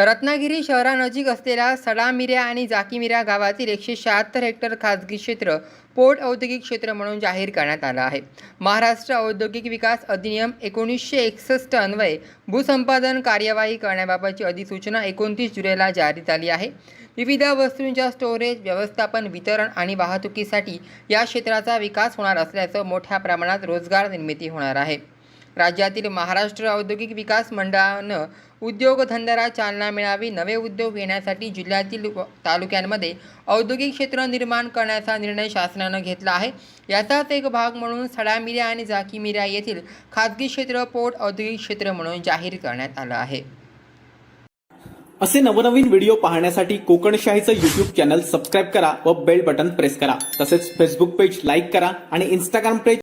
रत्नागिरी शहरानजीक असलेल्या सडामिऱ्या आणि जाकीमिऱ्या गावातील एकशे शहात्तर हेक्टर खाजगी क्षेत्र पोर्ट औद्योगिक क्षेत्र म्हणून जाहीर करण्यात आलं आहे. महाराष्ट्र औद्योगिक विकास अधिनियम एकोणीसशे एकसष्ट अन्वये भूसंपादन कार्यवाही करण्याबाबतची अधिसूचना एकोणतीस जुलैला जारी झाली आहे. विविध वस्तूंच्या स्टोरेज व्यवस्थापन वितरण आणि वाहतुकीसाठी या क्षेत्राचा विकास होणार असल्याचं मोठ्या प्रमाणात रोजगार निर्मिती होणार आहे. राज्यातील महाराष्ट्र औद्योगिक विकास मंडळानं उद्योगधंद्याला चालना मिळावी नवे उद्योग येण्यासाठी जिल्ह्यातील तालुक्यांमध्ये औद्योगिक क्षेत्र निर्माण करण्याचा निर्णय शासनानं घेतला आहे. याचाच एक भाग म्हणून सडामिऱ्या आणि जाकीमिऱ्या येथील खाजगी क्षेत्र पोर्ट औद्योगिक क्षेत्र म्हणून जाहीर करण्यात आलं आहे. असे नवनवीन व्हिडिओ पाहण्यासाठी कोकणशाहीचं युट्यूब चॅनल सबस्क्राईब करा व बेल बटन प्रेस करा. तसेच फेसबुक पेज लाईक करा आणि इंस्टाग्राम पेज